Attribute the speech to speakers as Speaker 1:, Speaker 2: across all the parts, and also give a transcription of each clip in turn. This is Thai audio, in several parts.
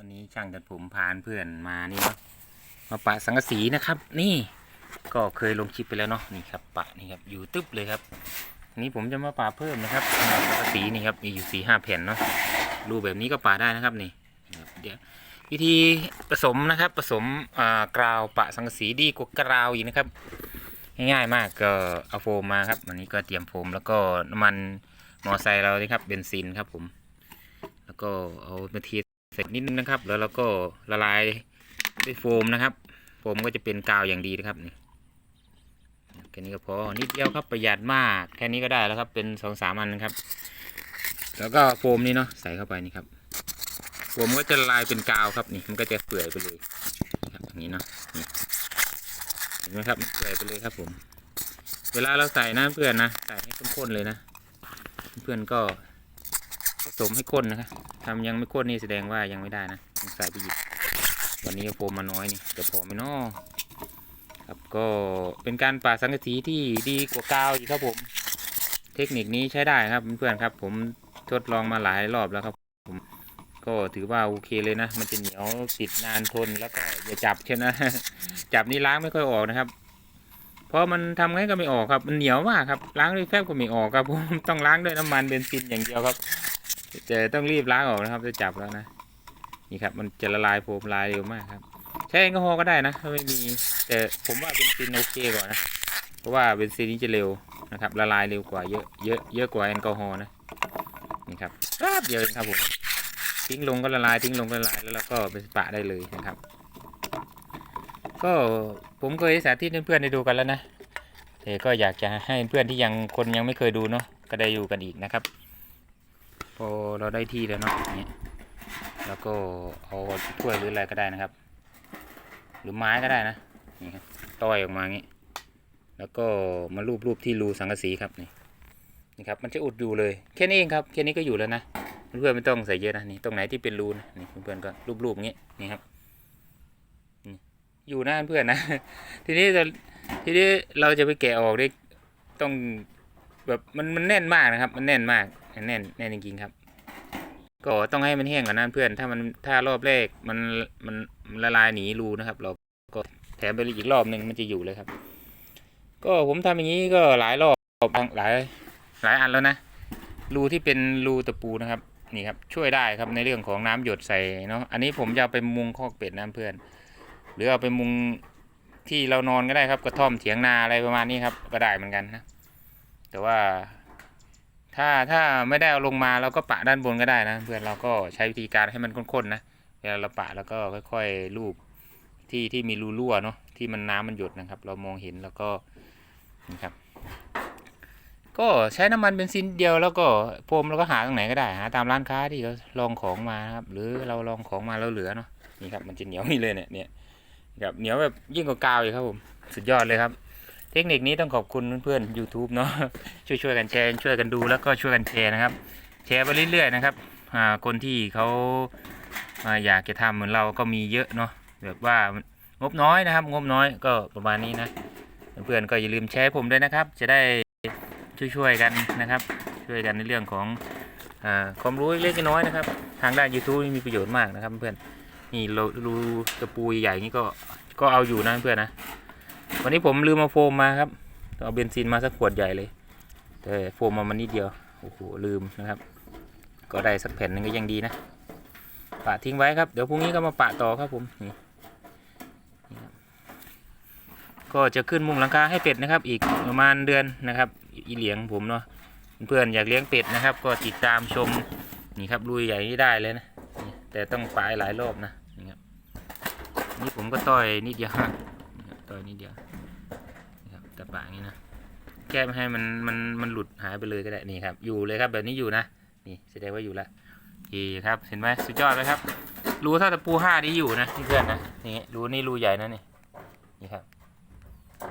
Speaker 1: วันนี้ช่างจัดผมพานเพื่อนมานี่เนาะมาปะสังกะสีนะครับ นี่ก็เคยลงคลิปไปแล้วเนาะนี่ครับปะนี่ครับอยู่ตึ๊บเลยครับอันนี้ผมจะมาปะเพิ่มนะครับสังกะสีนี่ครับมีอยู่สี่ห้าแผ่นเนาะรูปแบบนี้ก็ปะได้นะครับนี่เดี๋ยววิธีผสมนะครับผสมกราวปะสังกะสีดีกว่ากราวอีกนะครับง่ายๆมากก็เอาโฟมมาครับวันนี้ก็เตรียมโฟมแล้วก็น้ำมันมอไซค์เราเลยครับเบนซินครับผม แล้วก็เอามาเท เสร็จนิดนึงนะครับ แล้วเราก็ละลายด้วยโฟมนะครับ โฟมก็จะเป็นกาวอย่างดีนะครับนี่แค่นี้ก็พอนิดเดียวครับประหยัดมาก แค่นี้ก็ได้แล้วครับ เป็นสองสามอันนะครับ แล้วก็โฟมนี่เนาะใส่เข้าไปนี่ครับโฟมก็จะละลายเป็นกาวครับนี่มันก็จะเปื่อยไปเลยครับอย่างนี้เนาะนี่เห็นไหมครับเปื่อยไปเลยครับผม เวลาเราใส่นะเพื่อนนะใส่ให้ข้นๆเลยนะ เพื่อนก็ สมให้ข้นนะครับทำยังไม่ข้นนี่แสดงว่ายังไม่ได้นะต้องใส่ไปอีกวันนี้โฟมมาน้อยนี่จะพอไหมเนาะครับก็เป็นการปาดสังกะสีที่ดีกว่ากาวอีกครับผม เทคนิคนี้ใช้ได้ครับเพื่อนๆครับ ผมทดลองมาหลายรอบแล้วครับผมก็ถือว่าโอเคเลยนะ มันจะเหนียวติดนานทนแล้วก็อย่าจับเช่นนะ จับนี่ล้างไม่ค่อยออกนะครับ เพราะมันทำไงก็ไม่ออกครับ มันเหนียวมากครับ ล้างด้วยแฟบก็ไม่ออกครับผมต้องล้างด้วยน้ำมันเบนซินอย่างเดียวครับ จะต้องรีบล้างออกนะครับจะจับแล้วนะนี่ครับมันจะละลายโฟมลายเร็วมากครับ ใช้แอลกอฮอล์ก็ได้นะถ้าไม่มีแต่ผมว่าเบนซินโอเคกว่านะเพราะว่าเบนซินนี้จะเร็วนะครับละลายเร็วกว่าเยอะเยอะเยอะกว่าแอลกอฮอล์นะนี่ครับแป๊บเดียวเองครับผมทิ้งลงก็ละลายทิ้งลงก็ละลายแล้วเราก็ไปปะได้เลยนะครับ ก็ผมเคยสาธิตให้เพื่อนได้ดูกันแล้วนะแต่ก็อยากจะให้เพื่อนที่ยังคนยังไม่เคยดูเนาะก็ได้อยู่กันอีกนะครับ พอเราได้ที่แล้วเนาะเนี่ยแล้วก็เอาถ้วยหรืออะไรก็ได้นะครับ หรือไม้ก็ได้นะนี่ครับต้อยออกมาอย่างนี้ แล้วก็มารูปๆที่รูสังกะสีครับนี่นี่ครับมันจะอุดอยู่เลยแค่นี้เองครับแค่นี้ก็อยู่แล้วนะเพื่อนไม่ต้องใส่เยอะนะนี่ตรงไหนที่เป็นรูนะนี่เพื่อนๆก็รูปๆอย่างนี้นี่ครับอยู่หน้าเพื่อนนะ ทีนี้จะทีนี้เราจะไปแกะออกได้ต้องแบบมันมันแน่นมากนะครับ มันแน่นมาก แน่นแน่นจริงๆครับ ก็ต้องให้มันแห้งก่อนนะเพื่อน ถ้ามันถ้ารอบแรกมันมันละลายหนีรูนะครับ เราก็แถมไปอีกรอบหนึ่งมันจะอยู่เลยครับ ก็ผมทำอย่างนี้ก็หลายรอบหลายหลายอันแล้วนะรูที่เป็นรูตะปูนะครับนี่ครับช่วยได้ครับในเรื่องของน้ำหยดใส่เนาะอันนี้ผมจะเอาไปมุงคอกเป็ดนะเพื่อน หรือเอาไปมุงที่เรานอนก็ได้ครับกระท่อมเถียงนาอะไรประมาณนี้ครับก็ได้เหมือนกันนะแต่ว่า ถ้าถ้าไม่ได้เอาลงมาเราก็ปะด้านบนก็ได้นะ เพื่อนเราก็ใช้วิธีการให้มันข้นๆนะเวลาเราปะแล้วก็ค่อยๆลูบที่ที่มีรูรั่วเนาะที่มันน้ำมันหยดนะครับ เรามองเห็นแล้วก็นี่ครับ ก็ใช้น้ำมันเบนซินเดียวแล้วก็โฟมเราก็หาตรงไหนก็ได้หาตามร้านค้าที่เราลองของมาครับ หรือเราลองของมาแล้วเหลือเนาะนี่ครับมันจะเหนียวนี่เลยเนี่ยเนี่ยครับเหนียวแบบยิ่งกว่ากาวอีกครับผมสุดยอดเลยครับ ทคนิคนี้ต้องขอบคุณเพื่อนๆ YouTube เนาะช่วยช่วยๆกันแชร์ช่วยกันดูแล้วก็ช่วยกันแชร์นะครับ แชร์ไปเรื่อยๆนะครับคนที่เขาอยากจะทำเหมือนเราก็มีเยอะเนาะแบบว่างบน้อยนะครับ งบน้อยก็ประมาณนี้นะเพื่อนๆก็อย่าลืมแชร์ผมด้วยนะครับ จะได้ช่วยๆกันนะครับ ช่วยกันในเรื่องของอความรู้เล็กๆน้อยๆนะครับ ทางด้าน YouTube มีประโยชน์มากนะครับเพื่อนนี่รูรูตะปูใหญ่ๆนี่ก็ก็เอาอยู่นะเพื่อนนะ วันนี้ผมลืมเอาโฟมมาครับเอาเบนซินมาสักขวดใหญ่เลย แต่โฟมมามันนิดเดียวโอ้โหลืมนะครับ ก็ได้สักแผ่นนึงก็ยังดีนะปะทิ้งไว้ครับเดี๋ยวพรุ่งนี้ก็มาปะต่อครับผมนี่ก็จะขึ้นมุงหลังคาให้เป็ดนะครับ อีกประมาณเดือนนะครับ อีเหลียงผมเนาะเพื่อนอยากเลี้ยงเป็ดนะครับ ก็ติดตามชมนี่ครับลุยใหญ่นี่ได้เลยนะแต่ต้องปายหลายรอบนะนี่ครับนี่ผมก็ต่อยนิดเดียวครับต่อยนิดเดียว นี่ครับแต่ปาอย่างนี้นะแก้ไม่ให้มันมันมันหลุดหายไปเลยก็ได้นี่ครับ อยู่เลยครับแบบนี้อยู่นะนี่แสดงว่าอยู่ล้วดีครับเห็นไหมสุดยอดเลยครับ รูท่าตะปูห้านี้อยู่นะเพื่อนนะนี่รูนี่รูใหญ่นะนี่นี่ครับ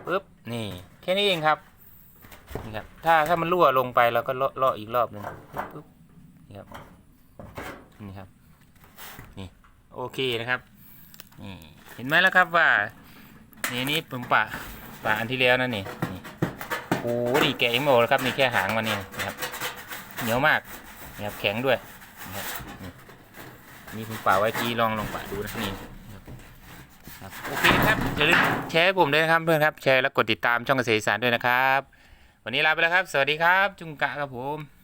Speaker 1: ปึ๊บนี่แค่นี้เองครับนี่ครับถ้าถ้ามันรั่วลงไปเราก็เลาะเลาะอีกรอบหนึ่งปึ๊บนี่ครับนี่ครับนี่โอเคนะครับนี่เห็นไหมแล้วครับว่านี่นี่ผมปะ ปลาอันที่แล้วนั่นนี่นี่โอ้โหนี่แกะยังไม่ออกเลยครับนี่แค่หางมันนี่นะครับเหนียวมากนะครับแข็งด้วยนะครับนี่นี่ผมฝาไว้ที่ลองลองปะดูนะนี่ครับครับโอเคครับอย่าลืมแชร์ผมด้วยนะครับเพื่อนครับแชร์แล้วกดติดตามช่องเกษตรสารด้วยนะครับ วันนี้ลาไปแล้วครับ สวัสดีครับ จุงกะครับผม